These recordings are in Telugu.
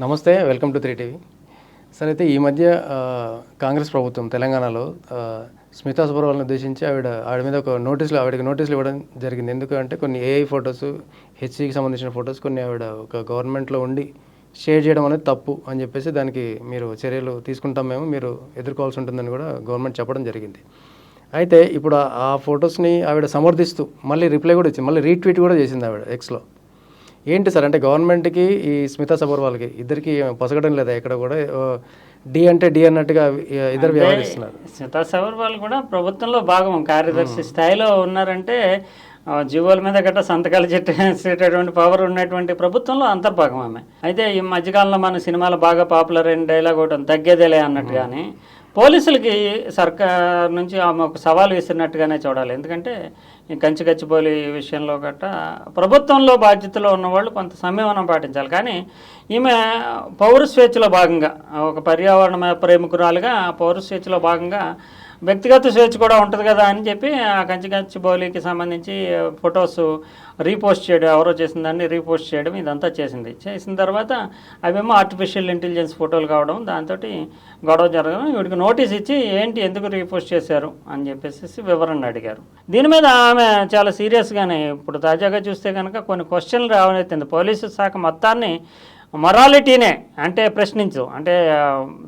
నమస్తే welcome to three TV. Sir అయితే ఈ మధ్య కాంగ్రెస్ ప్రభుత్వం తెలంగాణలో స్మితా సుబ్రవాల్ని ఉద్దేశించి ఆవిడ ఆవిడ మీద ఒక నోటీసులు ఆవిడకి నోటీసులు ఇవ్వడం జరిగింది. ఎందుకంటే కొన్ని ఏఐ ఫొటోస్ హెచ్సికి సంబంధించిన ఫొటోస్ కొన్ని ఆవిడ ఒక గవర్నమెంట్లో ఉండి షేర్ చేయడం అనేది తప్పు అని చెప్పేసి దానికి మీరు చర్యలు తీసుకుంటాం మేము మీరు ఎదుర్కోవాల్సి ఉంటుందని కూడా గవర్నమెంట్ చెప్పడం జరిగింది. అయితే ఇప్పుడు ఆ- ఆ ఫొటోస్ని ఆవిడ సమర్థిస్తూ మళ్ళీ రిప్లై కూడా ఇచ్చింది. మళ్ళీ రీట్వీట్ కూడా చేసింది ఆవిడ ఎక్స్లో ఏంటి సార్ అంటే గవర్నమెంట్కి ఈ స్మితా సబర్వాల్కి ఇద్దరికి పొసగడం లేదా? ఇక్కడ కూడా డి అంటే డి అన్నట్టుగా ఇద్దరు వ్యవహరిస్తున్నారు. సీతా సబర్వాల్ కూడా ప్రభుత్వంలో భాగం కార్యదర్శి స్థాయిలో ఉన్నారంటే జీవోల మీద గట్రా సంతకాలు చేసేటటువంటి పవర్ ఉన్నటువంటి ప్రభుత్వంలో అంతర్భాగం ఆమె. అయితే ఈ మధ్యకాలంలో మన సినిమాలో బాగా పాపులర్ అయిన డైలాగ్ ఒకటి తగ్గేదేలే అన్నట్టుగానే పోలీసులకి సర్కార్ నుంచి ఆమె ఒక సవాల్ విసిరినట్టుగానే చూడాలి. ఎందుకంటే ఈ కంచి విషయంలో గట్ట ప్రభుత్వంలో బాధ్యతలో ఉన్నవాళ్ళు కొంత సంయమనం పాటించాలి. కానీ ఈమె పౌర స్వేచ్ఛలో భాగంగా ఒక పర్యావరణ ప్రేమికురాలుగా పౌర స్వేచ్ఛలో భాగంగా వ్యక్తిగత స్వేచ్ఛ కూడా ఉంటుంది కదా అని చెప్పి ఆ కంచి కంచి బౌలికి సంబంధించి ఫొటోస్ రీపోస్ట్ చేయడం ఎవరో చేసిన దాన్ని రీపోస్ట్ చేయడం ఇదంతా చేసింది. చేసిన తర్వాత అవేమో ఆర్టిఫిషియల్ ఇంటెలిజెన్స్ ఫోటోలు కావడం దాంతో గొడవ జరగడం వీడికి నోటీస్ ఇచ్చి ఏంటి ఎందుకు రీపోస్ట్ చేశారు అని చెప్పేసి వివరణ అడిగారు. దీని మీద ఆమె చాలా సీరియస్గానే ఇప్పుడు తాజాగా చూస్తే కనుక కొన్ని క్వశ్చన్లు రావనైతుంది పోలీసు శాఖ మొత్తాన్ని మొరాలిటీనే అంటే ప్రశ్నించు. అంటే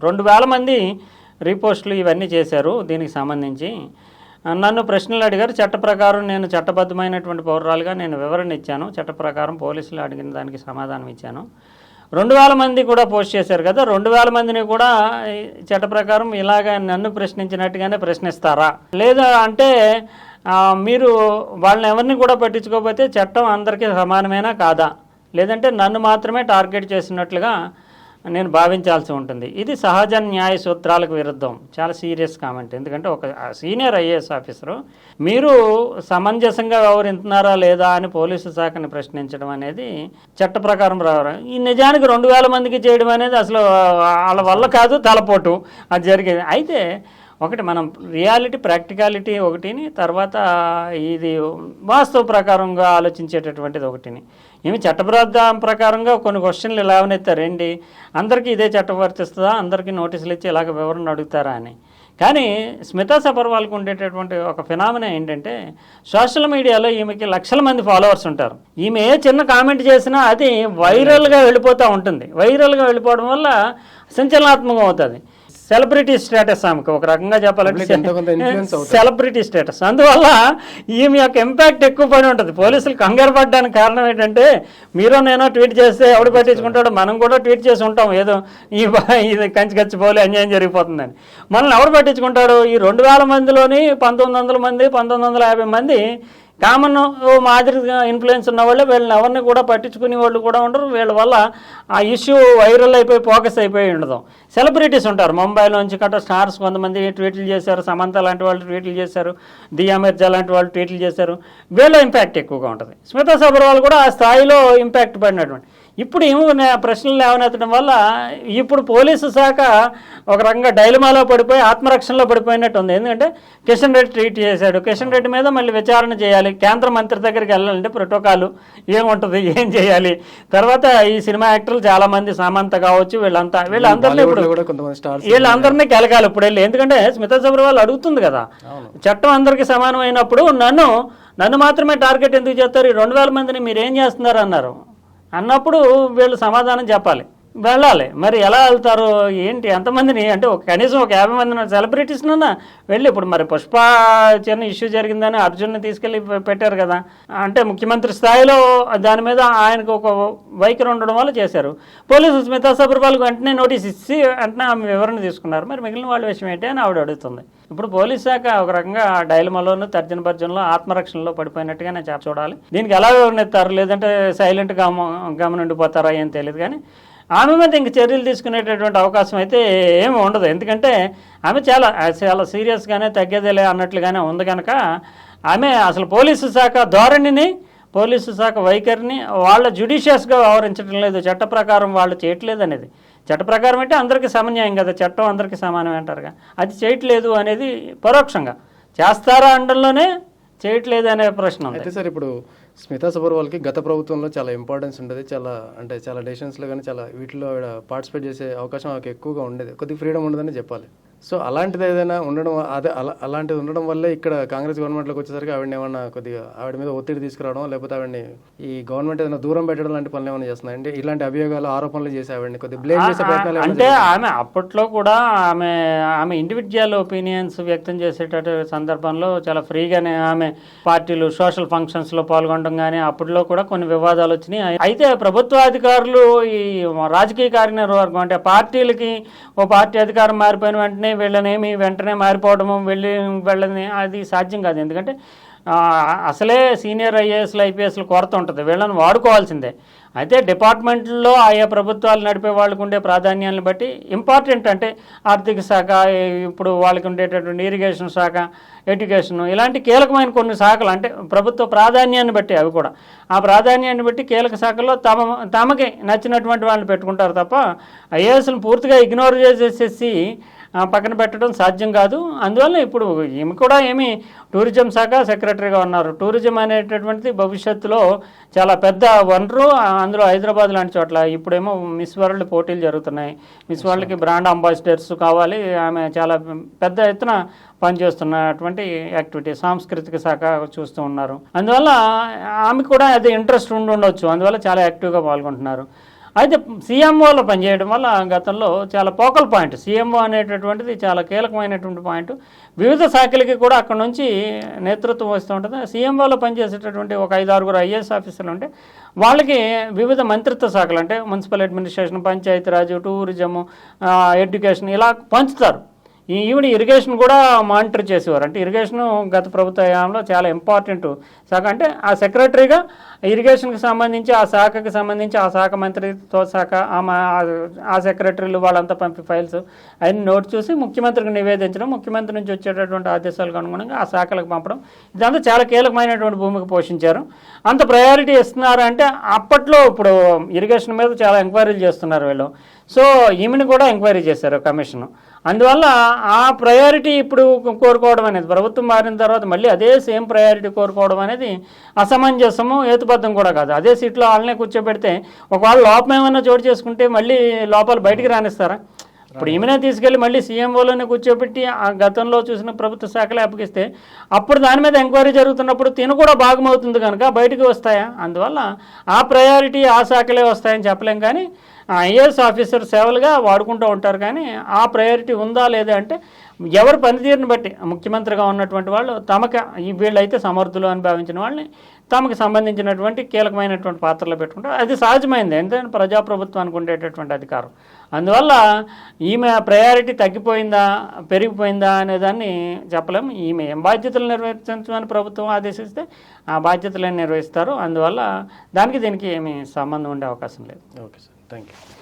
రెండు వేల మంది రీపోస్టులు ఇవన్నీ చేశారు దీనికి సంబంధించి. నన్ను ప్రశ్నలు అడిగారు. చట్ట ప్రకారం నేను చట్టబద్ధమైనటువంటి పౌరాలుగా నేను వివరణ ఇచ్చాను. చట్ట ప్రకారం పోలీసులు అడిగిన దానికి సమాధానం ఇచ్చాను. రెండు వేల మంది కూడా పోస్ట్ చేశారు కదా. రెండు వేల మందిని కూడా చట్ట ప్రకారం ఇలాగ నన్ను ప్రశ్నించినట్టుగానే ప్రశ్నిస్తారా? లేదా అంటే మీరు వాళ్ళని ఎవరిని కూడా పట్టించుకోకపోతే చట్టం అందరికీ సమానమేనా కాదా? లేదంటే నన్ను మాత్రమే టార్గెట్ చేసినట్లుగా నేను భావించాల్సి ఉంటుంది. ఇది సహజ న్యాయ సూత్రాలకు విరుద్ధం. చాలా సీరియస్ కామెంట్. ఎందుకంటే ఒక సీనియర్ ఐఏఎస్ ఆఫీసరు మీరు సమంజసంగా వ్యవహరిస్తున్నారా లేదా అని పోలీసు శాఖని ప్రశ్నించడం అనేది చట్ట ప్రకారం రావడం ఈ నిజానికి రెండు వేల మందికి చేయడం అనేది అసలు వాళ్ళ వల్ల కాదు తలపోటు. అది జరిగేది. అయితే ఒకటి మనం రియాలిటీ ప్రాక్టికాలిటీ ఒకటిని తర్వాత ఇది వాస్తవ ప్రకారంగా ఆలోచించేటటువంటిది ఒకటిని. ఏమి చట్టబద్ధ ప్రకారంగా కొన్ని క్వశ్చన్లు ఇలా లేవనెత్తారు అందరికీ ఇదే చట్టం వర్తిస్తుందా? అందరికీ నోటీసులు ఇచ్చి ఇలాగ వివరణ అడుగుతారా అని. కానీ స్మితా సబర్వాల్కి ఉండేటటువంటి ఒక ఫినామినా ఏంటంటే సోషల్ మీడియాలో ఈమెకి లక్షల మంది ఫాలోవర్స్ ఉంటారు. ఈమె ఏ చిన్న కామెంట్ చేసినా అది వైరల్గా వెళ్ళిపోతూ ఉంటుంది. వైరల్గా వెళ్ళిపోవడం వల్ల సంచలనాత్మకం అవుతుంది. సెలబ్రిటీ స్టేటస్ ఆమెకు. ఒక రకంగా చెప్పాలంటే. Celebrity status. అందువల్ల ఈమె యొక్క ఇంపాక్ట్ ఎక్కువ పడి ఉంటుంది. పోలీసులు కంగారు పడడానికి కారణం ఏంటంటే మీరు నేను ట్వీట్ చేస్తే ఎవడు పట్టించుకుంటాడో మనం కూడా ట్వీట్ చేసి ఉంటాం. ఏదో ఈ ఇది కంచి కంచి పోలే అన్యాయం జరిగిపోతుందని. మనల్ని ఎవడు పట్టించుకుంటాడు? ఈ రెండు వేల మందిలోని పంతొమ్మిది వందల మంది పంతొమ్మిది వందల యాభై మంది కామన్ మాదిరిగా ఇన్ఫ్లుయెన్స్ ఉన్న వాళ్ళే వీళ్ళని ఎవరిని కూడా పట్టించుకునే వాళ్ళు కూడా ఉండరు. వీళ్ళ వల్ల ఆ ఇష్యూ వైరల్ అయిపోయి ఫోకస్ అయిపోయి ఉండదు. సెలబ్రిటీస్ ఉంటారు. ముంబైలోంచి కట్ట స్టార్స్ కొంతమంది ట్వీట్లు చేశారు. సమంత లాంటి వాళ్ళు ట్వీట్లు చేశారు. దియా మిర్జా లాంటి వాళ్ళు ట్వీట్లు చేశారు. వీళ్ళ ఇంపాక్ట్ ఎక్కువగా ఉంటుంది. స్మితా సబర్వాల్ కూడా ఆ స్థాయిలో ఇంపాక్ట్ పడినటువంటి ఇప్పుడు ఏమో ప్రశ్నలు లేవనెత్తడం వల్ల ఇప్పుడు పోలీసు శాఖ ఒక రకంగా డైలమాలో పడిపోయి ఆత్మరక్షణలో పడిపోయినట్టు ఉంది. ఎందుకంటే కిషన్ రెడ్డి ట్వీట్ చేశాడు. కిషన్ రెడ్డి మీద మళ్ళీ విచారణ చేయాలి. కేంద్ర మంత్రి దగ్గరికి వెళ్ళాలంటే ప్రోటోకాల్ ఏముంటుంది ఏం చేయాలి? తర్వాత ఈ సినిమా యాక్టర్లు చాలా మంది సామంత కావచ్చు వీళ్ళంతా వీళ్ళందరినీ ఇప్పుడు వీళ్ళందరినీ కెలకాలి ఇప్పుడు వెళ్ళి ఎందుకంటే స్మితా సబర్వాల్ అడుగుతుంది కదా. చట్టం అందరికీ సమానమైనప్పుడు నన్ను నన్ను మాత్రమే టార్గెట్ ఎందుకు చేస్తారు? ఈ రెండు వేల మందిని మీరు ఏం చేస్తున్నారు అన్నారు. అన్నప్పుడు వీళ్ళు సమాధానం చెప్పాలి. వెళ్ళాలి. మరి ఎలా వెళ్తారు? ఏంటి? ఎంతమందిని? అంటే ఒక కనీసం ఒక యాభై మంది సెలబ్రిటీస్నన్నా వెళ్ళి ఇప్పుడు మరి పుష్ప చిన్న ఇష్యూ జరిగిందని అర్జున్ని తీసుకెళ్ళి పెట్టారు కదా. అంటే ముఖ్యమంత్రి స్థాయిలో దాని మీద ఆయనకు ఒక వైఖరి ఉండడం వల్ల చేశారు. పోలీసు స్మితా సబర్వాల్కి వెంటనే నోటీస్ ఇచ్చి వెంటనే ఆమె వివరణ తీసుకున్నారు. మరి మిగిలిన వాళ్ళ విషయం ఏంటి అని ఆవిడ అడుగుతుంది. ఇప్పుడు పోలీస్ శాఖ ఒక రకంగా డైలమాలోను తర్జన భర్జనలో ఆత్మరక్షణలో పడిపోయినట్టుగానే చెప్ప చూడాలి. దీనికి ఎలా వివరణ ఇస్తారు? లేదంటే సైలెంట్ గమ గమనుండిపోతారా ఏం తెలియదు కానీ ఆమె మీద ఇంక చర్యలు తీసుకునేటటువంటి అవకాశం అయితే ఏమి ఉండదు. ఎందుకంటే ఆమె చాలా చాలా సీరియస్గానే తగ్గేదేలే అన్నట్లుగానే ఉంది కనుక ఆమె అసలు పోలీసు శాఖ ధోరణిని పోలీసు శాఖ వైఖరిని వాళ్ళ జ్యుడిషియస్గా వ్యవహరించడం లేదు. చట్ట ప్రకారం వాళ్ళు చేయట్లేదు అనేది. చట్ట ప్రకారం అంటే అందరికీ సమన్యాయం కదా. చట్టం అందరికీ సమానం అంటారుగా. అది చేయట్లేదు అనేది పరోక్షంగా. చేస్తారా అనడంలోనే చేయట్లేదు అనే ప్రశ్న అయితే సార్ ఇప్పుడు స్మితా సబర్వాల్కి గత ప్రభుత్వంలో చాలా ఇంపార్టెన్స్ ఉండేది. చాలా అంటే చాలా డెసిషన్స్లో కానీ చాలా వీటిలో ఆవిడ పార్టిసిపేట్ చేసే అవకాశం ఆమెకు ఎక్కువగా ఉండేది. కొద్దిగా ఫ్రీడమ్ ఉండదని చెప్పాలి. సో అలాంటిది ఏదైనా ఉండడం అదే అలా అలాంటిది ఉండడం వల్లే ఇక్కడ కాంగ్రెస్ గవర్నమెంట్లోకి వచ్చేసరికి ఆవిడని ఏమన్నా కొద్దిగా ఆవిడ మీద ఒత్తిడి తీసుకురావడం లేకపోతే ఆవిడని ఈ గవర్నమెంట్ ఏదైనా దూరం పెట్టడం లాంటి పనులు ఏమైనా చేస్తున్నాయి? అంటే ఇలాంటి అభియోగాలు ఆరోపణలు చేసి ఆవిడని కొద్దిగా బ్లేమ్ చేసే ప్రయత్నాలు అంటే ఆమె అప్పట్లో కూడా ఆమె ఆమె ఇండివిజువల్ ఒపీనియన్స్ వ్యక్తం చేసేటటువంటి సందర్భంలో చాలా ఫ్రీగానే ఆమె పార్టీలు సోషల్ ఫంక్షన్స్లో పాల్గొనడం కానీ అప్పట్లో కూడా కొన్ని వివాదాలు వచ్చినాయి. అయితే ప్రభుత్వ అధికారులు ఈ రాజకీయ కార్యనిర్వాహకం అంటే పార్టీలకి ఓ పార్టీ అధికారం మారిపోయిన వెంటనే వీళ్ళనేమి వెంటనే మారిపోవడము వెళ్ళి వెళ్ళని అది సాధ్యం కాదు. ఎందుకంటే అసలే సీనియర్ ఐఏఎస్లు ఐపీఎస్లు కొరత ఉంటుంది. వీళ్ళని వాడుకోవాల్సిందే. అయితే డిపార్ట్మెంట్లో ఆయా ప్రభుత్వాలు నడిపే వాళ్ళకు ఉండే ప్రాధాన్యాలను బట్టి ఇంపార్టెంట్ అంటే ఆర్థిక శాఖ ఇప్పుడు వాళ్ళకి ఉండేటటువంటి ఇరిగేషన్ శాఖ ఎడ్యుకేషన్ ఇలాంటి కీలకమైన కొన్ని శాఖలు అంటే ప్రభుత్వ ప్రాధాన్యాన్ని బట్టి అవి కూడా. ఆ ప్రాధాన్యాన్ని బట్టి కీలక శాఖల్లో తమ తమకి నచ్చినటువంటి వాళ్ళని పెట్టుకుంటారు తప్ప ఐఏఎస్ను పూర్తిగా ఇగ్నోర్ చేసేసేసి పక్కన పెట్టడం సాధ్యం కాదు. అందువల్ల ఇప్పుడు ఈమె కూడా ఏమి టూరిజం శాఖ సెక్రటరీగా ఉన్నారు. టూరిజం అనేటటువంటిది భవిష్యత్తులో చాలా పెద్ద వనరు. అందులో హైదరాబాద్ లాంటి చోట్ల ఇప్పుడేమో మిస్ వరల్డ్ పోటీలు జరుగుతున్నాయి. మిస్ వరల్డ్కి బ్రాండ్ అంబాసిడర్స్ కావాలి. ఆమె చాలా పెద్ద ఎత్తున పనిచేస్తున్నటువంటి యాక్టివిటీ సాంస్కృతిక శాఖ చూస్తూ ఉన్నారు. అందువల్ల ఆమె కూడా అది ఇంట్రెస్ట్ ఉండి ఉండొచ్చు. అందువల్ల చాలా యాక్టివ్గా పాల్గొంటున్నారు. అయితే సీఎంఓలో పనిచేయడం వల్ల గతంలో చాలా పోకల్ పాయింట్ సీఎంఓ అనేటటువంటిది చాలా కీలకమైనటువంటి పాయింట్. వివిధ శాఖలకి కూడా అక్కడ నుంచి నేతృత్వం వస్తూ ఉంటుంది. సీఎంఓలో పనిచేసేటటువంటి ఒక ఐదు ఆరుగురు ఐఏఎస్ ఆఫీసర్లు ఉంటే వాళ్ళకి వివిధ మంత్రిత్వ శాఖలు అంటే municipal administration Panchayati Raj tourism education ఇలా పంచుతారు. ఈ ఈవిడ ఇరిగేషన్ కూడా మానిటర్ చేసేవారు. అంటే ఇరిగేషన్ గత ప్రభుత్వ హయాంలో చాలా ఇంపార్టెంట్ శాఖ. అంటే ఆ సెక్రటరీగా ఇరిగేషన్కి సంబంధించి ఆ శాఖకి సంబంధించి ఆ శాఖ మంత్రిత్వ శాఖ ఆ మా- ఆ సెక్రటరీలు వాళ్ళంతా పంపి ఫైల్స్ అవన్నీ నోట్ చూసి ముఖ్యమంత్రికి నివేదించడం ముఖ్యమంత్రి నుంచి వచ్చేటటువంటి ఆదేశాలకు అనుగుణంగా ఆ శాఖలకు పంపడం. ఇదంతా చాలా కీలకమైనటువంటి భూమికి పోషించారు. అంత ప్రయారిటీ ఇస్తున్నారు అంటే అప్పట్లో ఇప్పుడు ఇరిగేషన్ మీద చాలా ఎంక్వైరీలు చేస్తున్నారు వీళ్ళు. సో ఈమెను కూడా ఎంక్వైరీ చేశారు కమిషన్. అందువల్ల ఆ ప్రయారిటీ ఇప్పుడు కోరుకోవడం అనేది ప్రభుత్వం మారిన తర్వాత మళ్ళీ అదే సేమ్ ప్రయారిటీ కోరుకోవడం అనేది అసమంజసము హేతుబద్ధం కూడా కాదు. అదే సీట్లో వాళ్ళనే కూర్చోబెడితే ఒకవేళ లోపం ఏమైనా చోటు చేసుకుంటే మళ్ళీ లోపల బయటికి రానిస్తారా? ఇప్పుడు ఈమెనే తీసుకెళ్ళి మళ్ళీ సీఎంఓలోనే కూర్చోబెట్టి ఆ గతంలో చూసిన ప్రభుత్వ శాఖలే అప్పగిస్తే అప్పుడు దాని మీద ఎంక్వైరీ జరుగుతున్నప్పుడు తిను కూడా భాగమవుతుంది కనుక బయటికి వస్తాయా? అందువల్ల ఆ ప్రయారిటీ ఆ శాఖలే వస్తాయని చెప్పలేం కానీ ఐఏఎస్ ఆఫీసర్ సేవలుగా వాడుకుంటూ ఉంటారు కానీ ఆ ప్రయారిటీ ఉందా లేదా అంటే ఎవరి పనితీరుని బట్టి ముఖ్యమంత్రిగా ఉన్నటువంటి వాళ్ళు తమకు ఈ వీళ్ళైతే సమర్థులు అని భావించిన వాళ్ళని తమకు సంబంధించినటువంటి కీలకమైనటువంటి పాత్రలో పెట్టుకుంటారు. అది సహజమైంది ఎందుకంటే ప్రజాప్రభుత్వానికి ఉండేటటువంటి అధికారం. అందువల్ల ఈమె ప్రయారిటీ తగ్గిపోయిందా పెరిగిపోయిందా అనే దాన్ని చెప్పలేము ఈమె ఏం బాధ్యతలు నిర్వహించమని ప్రభుత్వం ఆదేశిస్తే ఆ బాధ్యతలను నిర్వహిస్తారు. అందువల్ల దానికి దీనికి ఏమీ సంబంధం ఉండే అవకాశం లేదు. Okay sir. thank you.